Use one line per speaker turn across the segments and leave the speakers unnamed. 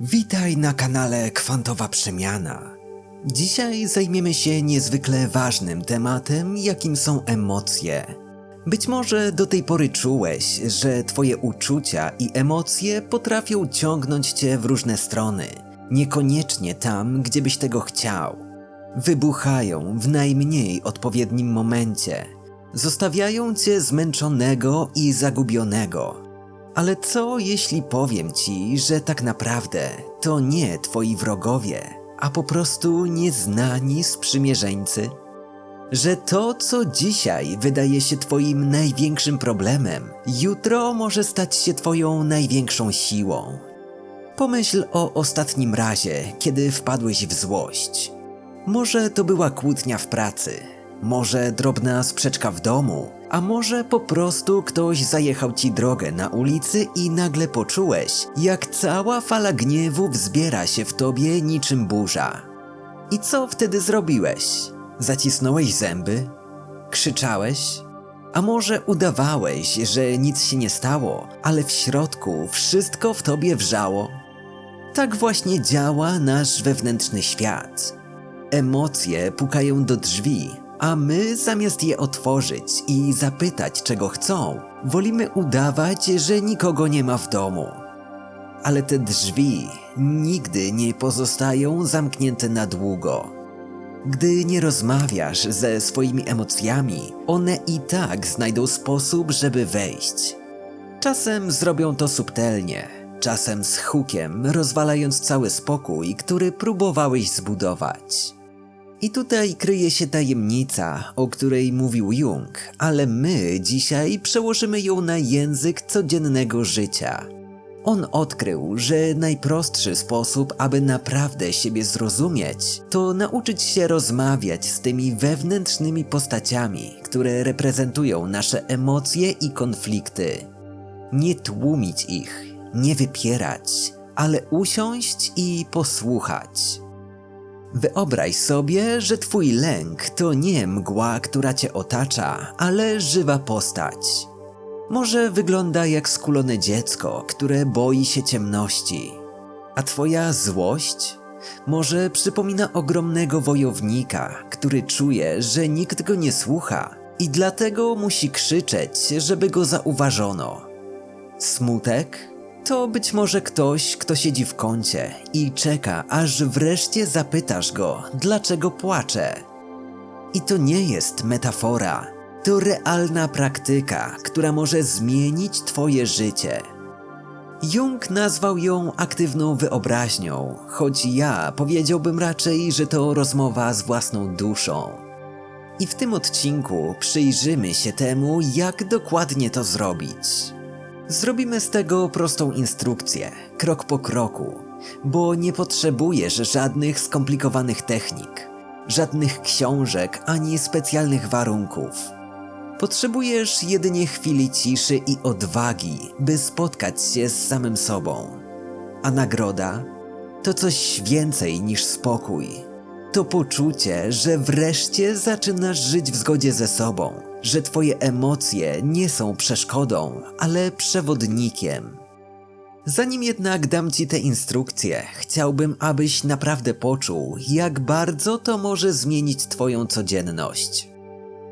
Witaj na kanale Kwantowa Przemiana. Dzisiaj zajmiemy się niezwykle ważnym tematem, jakim są emocje. Być może do tej pory czułeś, że Twoje uczucia i emocje potrafią ciągnąć Cię w różne strony, niekoniecznie tam, gdzie byś tego chciał. Wybuchają w najmniej odpowiednim momencie, zostawiają Cię zmęczonego i zagubionego. Ale co jeśli powiem ci, że tak naprawdę to nie twoi wrogowie, a po prostu nieznani sprzymierzeńcy? Że to, co dzisiaj wydaje się twoim największym problemem, jutro może stać się twoją największą siłą. Pomyśl o ostatnim razie, kiedy wpadłeś w złość. Może to była kłótnia w pracy, może drobna sprzeczka w domu, a może po prostu ktoś zajechał ci drogę na ulicy i nagle poczułeś, jak cała fala gniewu wzbiera się w tobie niczym burza. I co wtedy zrobiłeś? Zacisnąłeś zęby? Krzyczałeś? A może udawałeś, że nic się nie stało, ale w środku wszystko w tobie wrzało? Tak właśnie działa nasz wewnętrzny świat. Emocje pukają do drzwi, a my zamiast je otworzyć i zapytać, czego chcą, wolimy udawać, że nikogo nie ma w domu. Ale te drzwi nigdy nie pozostają zamknięte na długo. Gdy nie rozmawiasz ze swoimi emocjami, one i tak znajdą sposób, żeby wejść. Czasem zrobią to subtelnie, czasem z hukiem, rozwalając cały spokój, który próbowałeś zbudować. I tutaj kryje się tajemnica, o której mówił Jung, ale my dzisiaj przełożymy ją na język codziennego życia. On odkrył, że najprostszy sposób, aby naprawdę siebie zrozumieć, to nauczyć się rozmawiać z tymi wewnętrznymi postaciami, które reprezentują nasze emocje i konflikty. Nie tłumić ich, nie wypierać, ale usiąść i posłuchać. Wyobraź sobie, że twój lęk to nie mgła, która cię otacza, ale żywa postać. Może wygląda jak skulone dziecko, które boi się ciemności. A twoja złość? Może przypomina ogromnego wojownika, który czuje, że nikt go nie słucha i dlatego musi krzyczeć, żeby go zauważono. Smutek? To być może ktoś, kto siedzi w kącie i czeka, aż wreszcie zapytasz go, dlaczego płacze. I to nie jest metafora, to realna praktyka, która może zmienić Twoje życie. Jung nazwał ją aktywną wyobraźnią, choć ja powiedziałbym raczej, że to rozmowa z własną duszą. I w tym odcinku przyjrzymy się temu, jak dokładnie to zrobić. Zrobimy z tego prostą instrukcję, krok po kroku, bo nie potrzebujesz żadnych skomplikowanych technik, żadnych książek ani specjalnych warunków. Potrzebujesz jedynie chwili ciszy i odwagi, by spotkać się z samym sobą. A nagroda to coś więcej niż spokój. To poczucie, że wreszcie zaczynasz żyć w zgodzie ze sobą że Twoje emocje nie są przeszkodą, ale przewodnikiem. Zanim jednak dam Ci te instrukcje, chciałbym, abyś naprawdę poczuł, jak bardzo to może zmienić Twoją codzienność.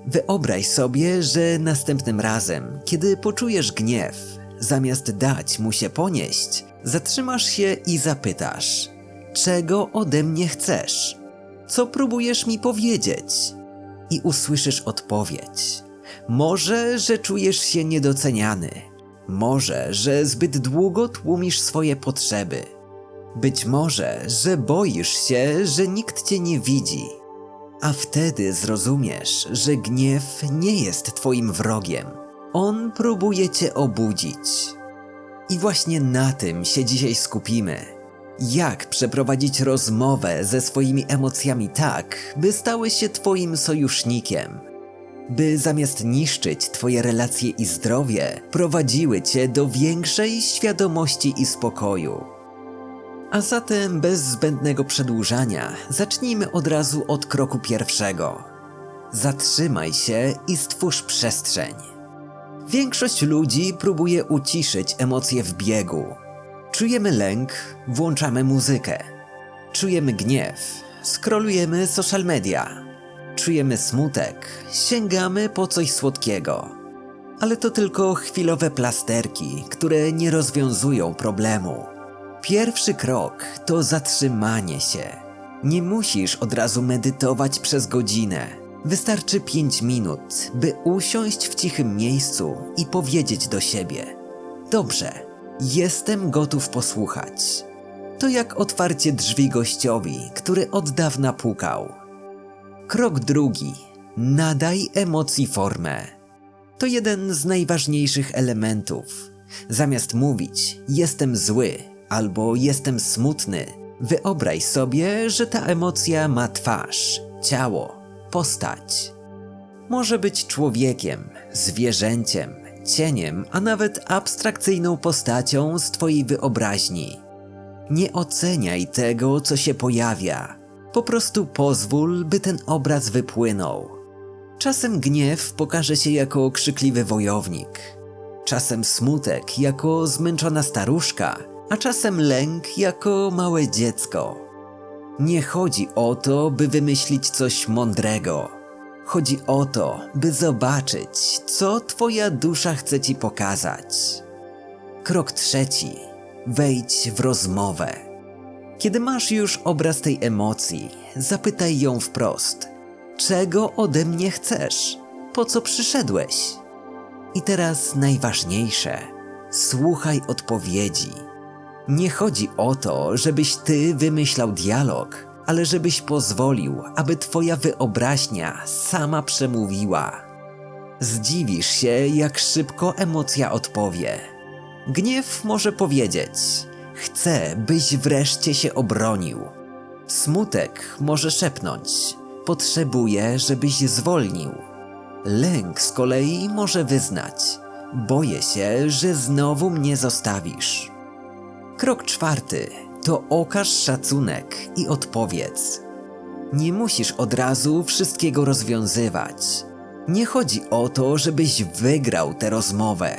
Wyobraź sobie, że następnym razem, kiedy poczujesz gniew, zamiast dać mu się ponieść, zatrzymasz się i zapytasz: Czego ode mnie chcesz? Co próbujesz mi powiedzieć? I usłyszysz odpowiedź. Może, że czujesz się niedoceniany. Może, że zbyt długo tłumisz swoje potrzeby. Być może, że boisz się, że nikt cię nie widzi. A wtedy zrozumiesz, że gniew nie jest twoim wrogiem. On próbuje cię obudzić. I właśnie na tym się dzisiaj skupimy. Jak przeprowadzić rozmowę ze swoimi emocjami tak, by stały się twoim sojusznikiem – by zamiast niszczyć Twoje relacje i zdrowie, prowadziły Cię do większej świadomości i spokoju. A zatem bez zbędnego przedłużania, zacznijmy od razu od kroku pierwszego. Zatrzymaj się i stwórz przestrzeń. Większość ludzi próbuje uciszyć emocje w biegu. Czujemy lęk, włączamy muzykę. Czujemy gniew, skrolujemy social media. Czujemy smutek, sięgamy po coś słodkiego. Ale to tylko chwilowe plasterki, które nie rozwiązują problemu. Pierwszy krok to zatrzymanie się. Nie musisz od razu medytować przez godzinę. Wystarczy 5 minut, by usiąść w cichym miejscu i powiedzieć do siebie: Dobrze, jestem gotów posłuchać. To jak otwarcie drzwi gościowi, który od dawna pukał. Krok drugi. Nadaj emocji formę. To jeden z najważniejszych elementów. Zamiast mówić jestem zły albo jestem smutny, wyobraź sobie, że ta emocja ma twarz, ciało, postać. Może być człowiekiem, zwierzęciem, cieniem, a nawet abstrakcyjną postacią z Twojej wyobraźni. Nie oceniaj tego, co się pojawia. Po prostu pozwól, by ten obraz wypłynął. Czasem gniew pokaże się jako krzykliwy wojownik, czasem smutek jako zmęczona staruszka, a czasem lęk jako małe dziecko. Nie chodzi o to, by wymyślić coś mądrego. Chodzi o to, by zobaczyć, co Twoja dusza chce Ci pokazać. Krok trzeci. Wejdź w rozmowę. Kiedy masz już obraz tej emocji, zapytaj ją wprost: Czego ode mnie chcesz? Po co przyszedłeś? I teraz najważniejsze: słuchaj odpowiedzi. Nie chodzi o to, żebyś ty wymyślał dialog, ale żebyś pozwolił, aby twoja wyobraźnia sama przemówiła. Zdziwisz się, jak szybko emocja odpowie. Gniew może powiedzieć: Chcę, byś wreszcie się obronił. Smutek może szepnąć: Potrzebuję, żebyś zwolnił. Lęk z kolei może wyznać: Boję się, że znowu mnie zostawisz. Krok czwarty to okaż szacunek i odpowiedz. Nie musisz od razu wszystkiego rozwiązywać. Nie chodzi o to, żebyś wygrał tę rozmowę.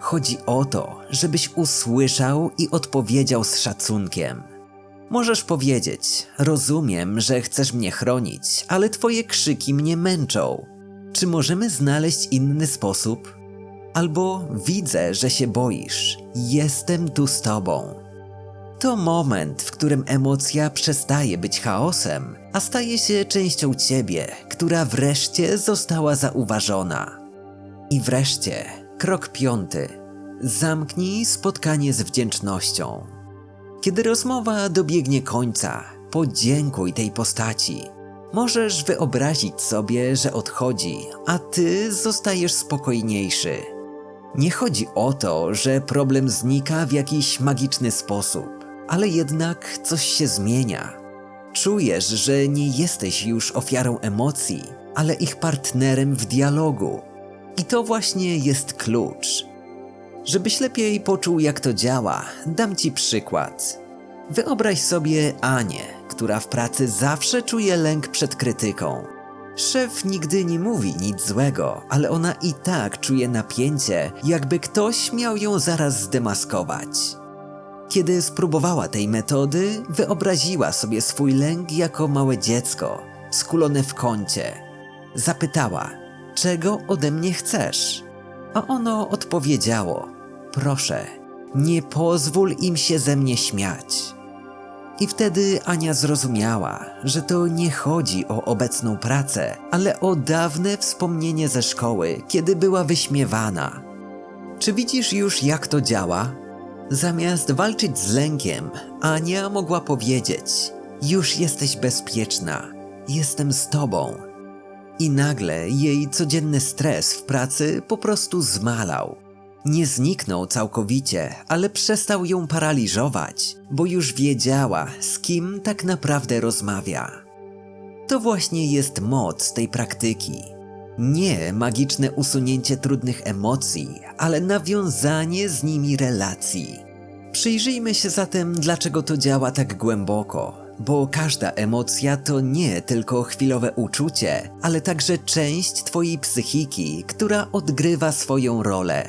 Chodzi o to, żebyś usłyszał i odpowiedział z szacunkiem. Możesz powiedzieć: Rozumiem, że chcesz mnie chronić, ale twoje krzyki mnie męczą. Czy możemy znaleźć inny sposób? Albo widzę, że się boisz. Jestem tu z tobą. To moment, w którym emocja przestaje być chaosem, a staje się częścią ciebie, która wreszcie została zauważona. I wreszcie, krok piąty. Zamknij spotkanie z wdzięcznością. Kiedy rozmowa dobiegnie końca, podziękuj tej postaci. Możesz wyobrazić sobie, że odchodzi, a ty zostajesz spokojniejszy. Nie chodzi o to, że problem znika w jakiś magiczny sposób, ale jednak coś się zmienia. Czujesz, że nie jesteś już ofiarą emocji, ale ich partnerem w dialogu. I to właśnie jest klucz. Żebyś lepiej poczuł, jak to działa, dam ci przykład. Wyobraź sobie Anię, która w pracy zawsze czuje lęk przed krytyką. Szef nigdy nie mówi nic złego, ale ona i tak czuje napięcie, jakby ktoś miał ją zaraz zdemaskować. Kiedy spróbowała tej metody, wyobraziła sobie swój lęk jako małe dziecko, skulone w kącie. Zapytała, czego ode mnie chcesz? A ono odpowiedziało, proszę, nie pozwól im się ze mnie śmiać. I wtedy Ania zrozumiała, że to nie chodzi o obecną pracę, ale o dawne wspomnienie ze szkoły, kiedy była wyśmiewana. Czy widzisz już, jak to działa? Zamiast walczyć z lękiem, Ania mogła powiedzieć: Już jesteś bezpieczna, jestem z tobą. I nagle jej codzienny stres w pracy po prostu zmalał. Nie zniknął całkowicie, ale przestał ją paraliżować, bo już wiedziała, z kim tak naprawdę rozmawia. To właśnie jest moc tej praktyki. Nie magiczne usunięcie trudnych emocji, ale nawiązanie z nimi relacji. Przyjrzyjmy się zatem, dlaczego to działa tak głęboko, bo każda emocja to nie tylko chwilowe uczucie, ale także część Twojej psychiki, która odgrywa swoją rolę.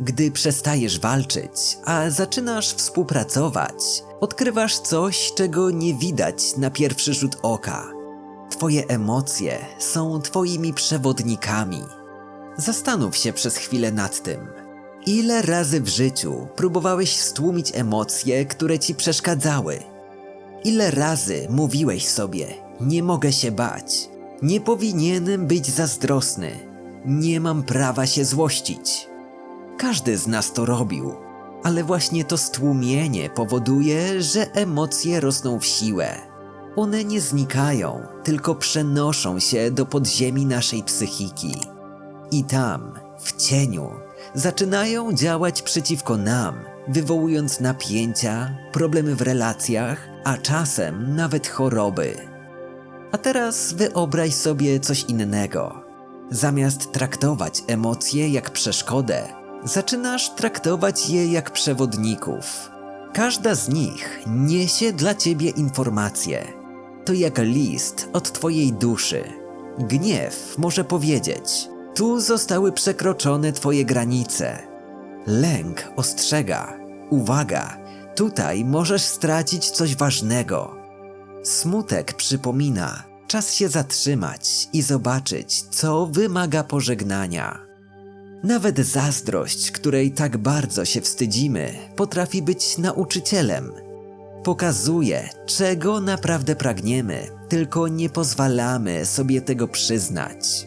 Gdy przestajesz walczyć, a zaczynasz współpracować, odkrywasz coś, czego nie widać na pierwszy rzut oka. Twoje emocje są Twoimi przewodnikami. Zastanów się przez chwilę nad tym. Ile razy w życiu próbowałeś stłumić emocje, które ci przeszkadzały? Ile razy mówiłeś sobie: Nie mogę się bać, nie powinienem być zazdrosny, nie mam prawa się złościć? Każdy z nas to robił, ale właśnie to stłumienie powoduje, że emocje rosną w siłę. One nie znikają, tylko przenoszą się do podziemi naszej psychiki. I tam, w cieniu, zaczynają działać przeciwko nam, wywołując napięcia, problemy w relacjach, a czasem nawet choroby. A teraz wyobraź sobie coś innego. Zamiast traktować emocje jak przeszkodę, zaczynasz traktować je jak przewodników. Każda z nich niesie dla ciebie informacje. To jak list od twojej duszy. Gniew może powiedzieć: Tu zostały przekroczone twoje granice. Lęk ostrzega: Uwaga, tutaj możesz stracić coś ważnego. Smutek przypomina: Czas się zatrzymać i zobaczyć, co wymaga pożegnania. Nawet zazdrość, której tak bardzo się wstydzimy, potrafi być nauczycielem. Pokazuje, czego naprawdę pragniemy, tylko nie pozwalamy sobie tego przyznać.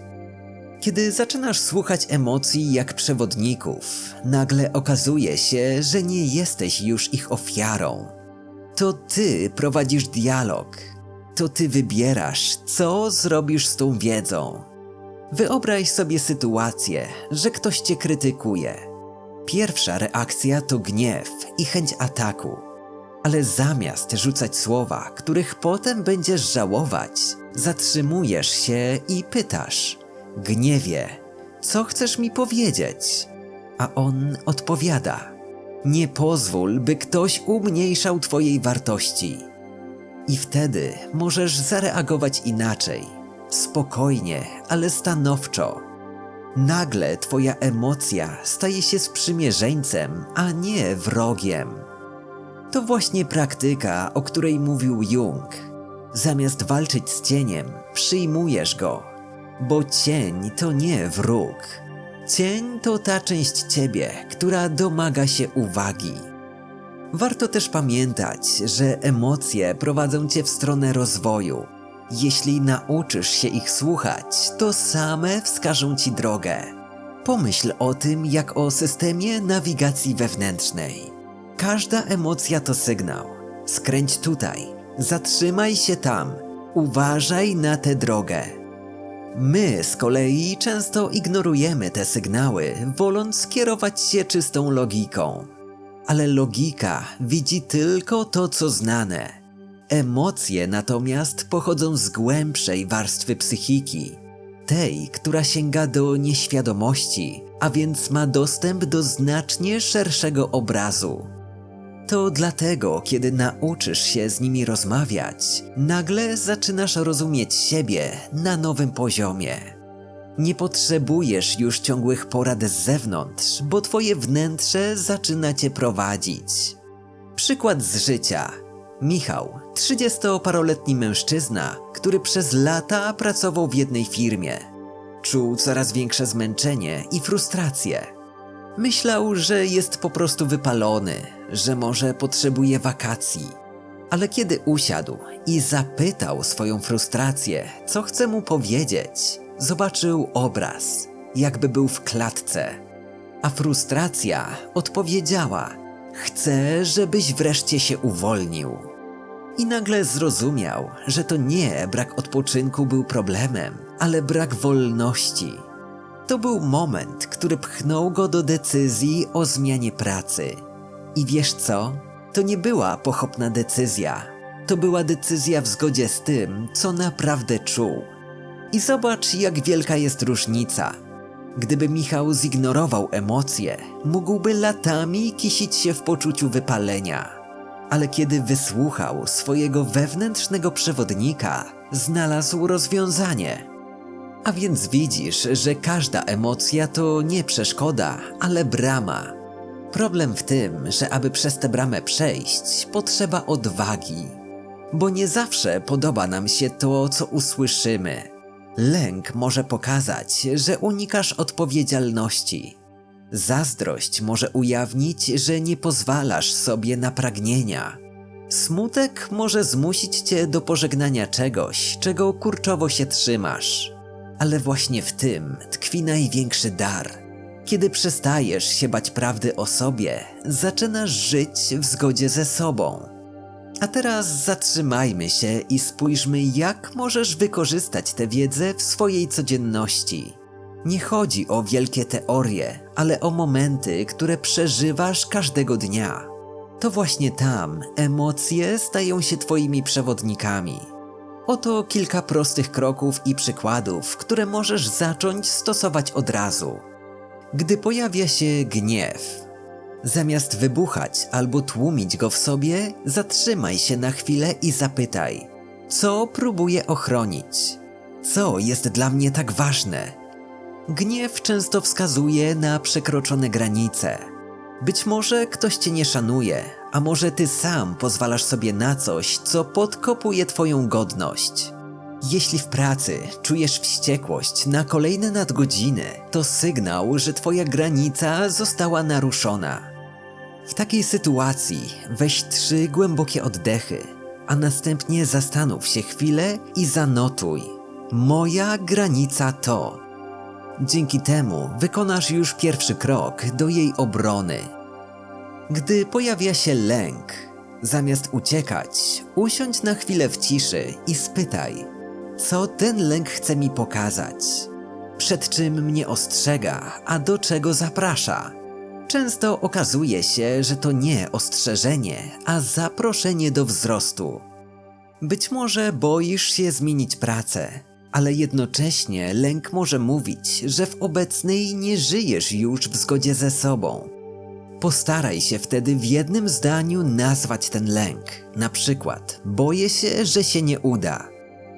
Kiedy zaczynasz słuchać emocji jak przewodników, nagle okazuje się, że nie jesteś już ich ofiarą. To ty prowadzisz dialog. To ty wybierasz, co zrobisz z tą wiedzą. Wyobraź sobie sytuację, że ktoś cię krytykuje. Pierwsza reakcja to gniew i chęć ataku. Ale zamiast rzucać słowa, których potem będziesz żałować, zatrzymujesz się i pytasz: Gniewie, co chcesz mi powiedzieć? A on odpowiada: Nie pozwól, by ktoś umniejszał Twojej wartości. I wtedy możesz zareagować inaczej, spokojnie, ale stanowczo. Nagle Twoja emocja staje się sprzymierzeńcem, a nie wrogiem. To właśnie praktyka, o której mówił Jung. Zamiast walczyć z cieniem, przyjmujesz go, bo cień to nie wróg. Cień to ta część ciebie, która domaga się uwagi. Warto też pamiętać, że emocje prowadzą cię w stronę rozwoju. Jeśli nauczysz się ich słuchać, to same wskażą ci drogę. Pomyśl o tym jak o systemie nawigacji wewnętrznej. Każda emocja to sygnał. Skręć tutaj, zatrzymaj się tam, uważaj na tę drogę. My z kolei często ignorujemy te sygnały, woląc kierować się czystą logiką. Ale logika widzi tylko to, co znane. Emocje natomiast pochodzą z głębszej warstwy psychiki, tej, która sięga do nieświadomości, a więc ma dostęp do znacznie szerszego obrazu. To dlatego, kiedy nauczysz się z nimi rozmawiać, nagle zaczynasz rozumieć siebie na nowym poziomie. Nie potrzebujesz już ciągłych porad z zewnątrz, bo twoje wnętrze zaczyna cię prowadzić. Przykład z życia. Michał, 30-paroletni mężczyzna, który przez lata pracował w jednej firmie. Czuł coraz większe zmęczenie i frustrację. Myślał, że jest po prostu wypalony, że może potrzebuje wakacji. Ale kiedy usiadł i zapytał swoją frustrację, co chce mu powiedzieć, zobaczył obraz, jakby był w klatce. A frustracja odpowiedziała: Chcę, żebyś wreszcie się uwolnił. I nagle zrozumiał, że to nie brak odpoczynku był problemem, ale brak wolności. To był moment, który pchnął go do decyzji o zmianie pracy. I wiesz co? To nie była pochopna decyzja. To była decyzja w zgodzie z tym, co naprawdę czuł. I zobacz, jak wielka jest różnica. Gdyby Michał zignorował emocje, mógłby latami kisić się w poczuciu wypalenia. Ale kiedy wysłuchał swojego wewnętrznego przewodnika, znalazł rozwiązanie. A więc widzisz, że każda emocja to nie przeszkoda, ale brama. Problem w tym, że aby przez tę bramę przejść, potrzeba odwagi. Bo nie zawsze podoba nam się to, co usłyszymy. Lęk może pokazać, że unikasz odpowiedzialności. Zazdrość może ujawnić, że nie pozwalasz sobie na pragnienia. Smutek może zmusić cię do pożegnania czegoś, czego kurczowo się trzymasz. Ale właśnie w tym tkwi największy dar. Kiedy przestajesz się bać prawdy o sobie, zaczynasz żyć w zgodzie ze sobą. A teraz zatrzymajmy się i spójrzmy, jak możesz wykorzystać tę wiedzę w swojej codzienności. Nie chodzi o wielkie teorie, ale o momenty, które przeżywasz każdego dnia. To właśnie tam emocje stają się Twoimi przewodnikami. Oto kilka prostych kroków i przykładów, które możesz zacząć stosować od razu. Gdy pojawia się gniew, zamiast wybuchać albo tłumić go w sobie, zatrzymaj się na chwilę i zapytaj: Co próbuję ochronić? Co jest dla mnie tak ważne? Gniew często wskazuje na przekroczone granice. Być może ktoś cię nie szanuje, a może ty sam pozwalasz sobie na coś, co podkopuje twoją godność. Jeśli w pracy czujesz wściekłość na kolejne nadgodziny, to sygnał, że twoja granica została naruszona. W takiej sytuacji weź trzy głębokie oddechy, a następnie zastanów się chwilę i zanotuj. Moja granica to. Dzięki temu wykonasz już pierwszy krok do jej obrony. Gdy pojawia się lęk, zamiast uciekać, usiądź na chwilę w ciszy i spytaj, co ten lęk chce mi pokazać, przed czym mnie ostrzega, a do czego zaprasza. Często okazuje się, że to nie ostrzeżenie, a zaproszenie do wzrostu. Być może boisz się zmienić pracę, ale jednocześnie lęk może mówić, że w obecnej nie żyjesz już w zgodzie ze sobą. Postaraj się wtedy w jednym zdaniu nazwać ten lęk. Na przykład, boję się, że się nie uda.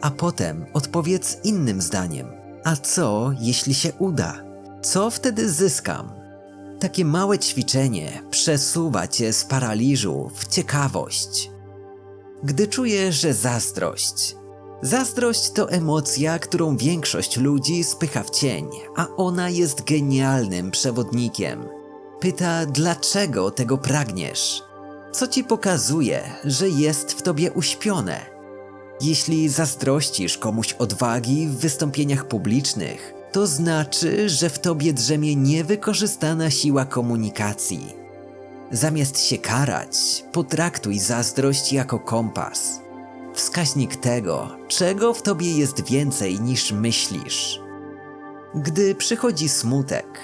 A potem odpowiedz innym zdaniem. A co, jeśli się uda? Co wtedy zyskam? Takie małe ćwiczenie przesuwa cię z paraliżu w ciekawość. Gdy czujesz, że zazdrość. Zazdrość to emocja, którą większość ludzi spycha w cień, a ona jest genialnym przewodnikiem. Pyta, dlaczego tego pragniesz? Co ci pokazuje, że jest w tobie uśpione? Jeśli zazdrościsz komuś odwagi w wystąpieniach publicznych, to znaczy, że w tobie drzemie niewykorzystana siła komunikacji. Zamiast się karać, potraktuj zazdrość jako kompas. Wskaźnik tego, czego w tobie jest więcej niż myślisz. Gdy przychodzi smutek,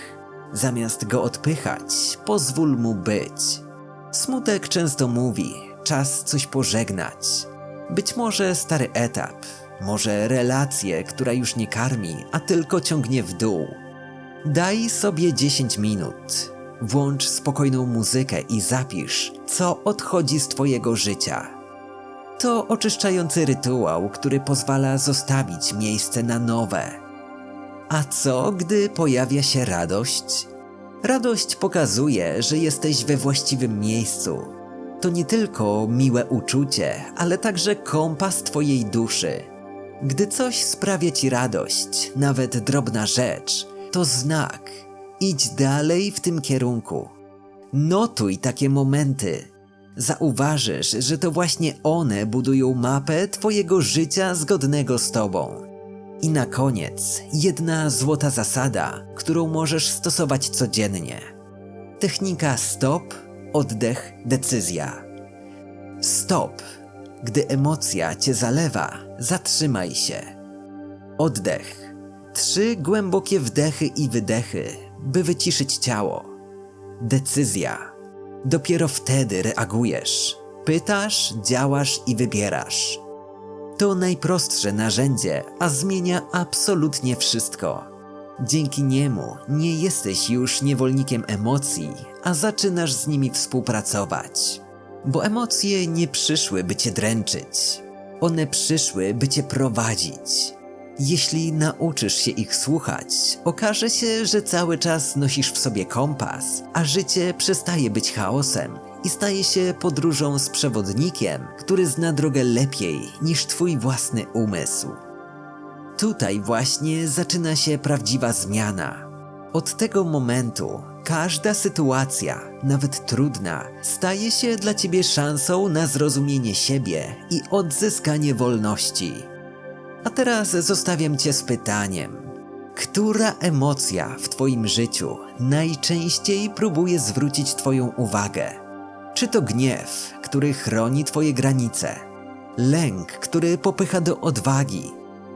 zamiast go odpychać, pozwól mu być. Smutek często mówi: czas coś pożegnać. Być może stary etap, może relację, która już nie karmi, a tylko ciągnie w dół. Daj sobie 10 minut. Włącz spokojną muzykę i zapisz, co odchodzi z Twojego życia. To oczyszczający rytuał, który pozwala zostawić miejsce na nowe. A co, gdy pojawia się radość? Radość pokazuje, że jesteś we właściwym miejscu. To nie tylko miłe uczucie, ale także kompas Twojej duszy. Gdy coś sprawia ci radość, nawet drobna rzecz, to znak. Idź dalej w tym kierunku. Notuj takie momenty. Zauważysz, że to właśnie one budują mapę Twojego życia zgodnego z Tobą. I na koniec, jedna złota zasada, którą możesz stosować codziennie. Technika stop, oddech, decyzja. Stop. Gdy emocja cię zalewa, zatrzymaj się. Oddech. Trzy głębokie wdechy i wydechy, by wyciszyć ciało. Decyzja. Dopiero wtedy reagujesz. Pytasz, działasz i wybierasz. To najprostsze narzędzie, a zmienia absolutnie wszystko. Dzięki niemu nie jesteś już niewolnikiem emocji, a zaczynasz z nimi współpracować. Bo emocje nie przyszły, by cię dręczyć. One przyszły, by cię prowadzić. Jeśli nauczysz się ich słuchać, okaże się, że cały czas nosisz w sobie kompas, a życie przestaje być chaosem i staje się podróżą z przewodnikiem, który zna drogę lepiej niż twój własny umysł. Tutaj właśnie zaczyna się prawdziwa zmiana. Od tego momentu każda sytuacja, nawet trudna, staje się dla ciebie szansą na zrozumienie siebie i odzyskanie wolności. A teraz zostawiam cię z pytaniem: która emocja w twoim życiu najczęściej próbuje zwrócić twoją uwagę? Czy to gniew, który chroni twoje granice? Lęk, który popycha do odwagi?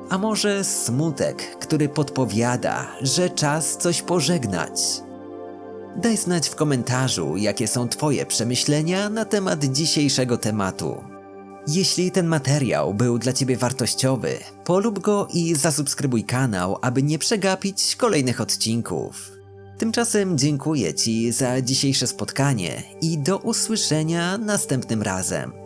A może smutek, który podpowiada, że czas coś pożegnać? Daj znać w komentarzu, jakie są Twoje przemyślenia na temat dzisiejszego tematu. Jeśli ten materiał był dla Ciebie wartościowy, polub go i zasubskrybuj kanał, aby nie przegapić kolejnych odcinków. Tymczasem dziękuję Ci za dzisiejsze spotkanie i do usłyszenia następnym razem.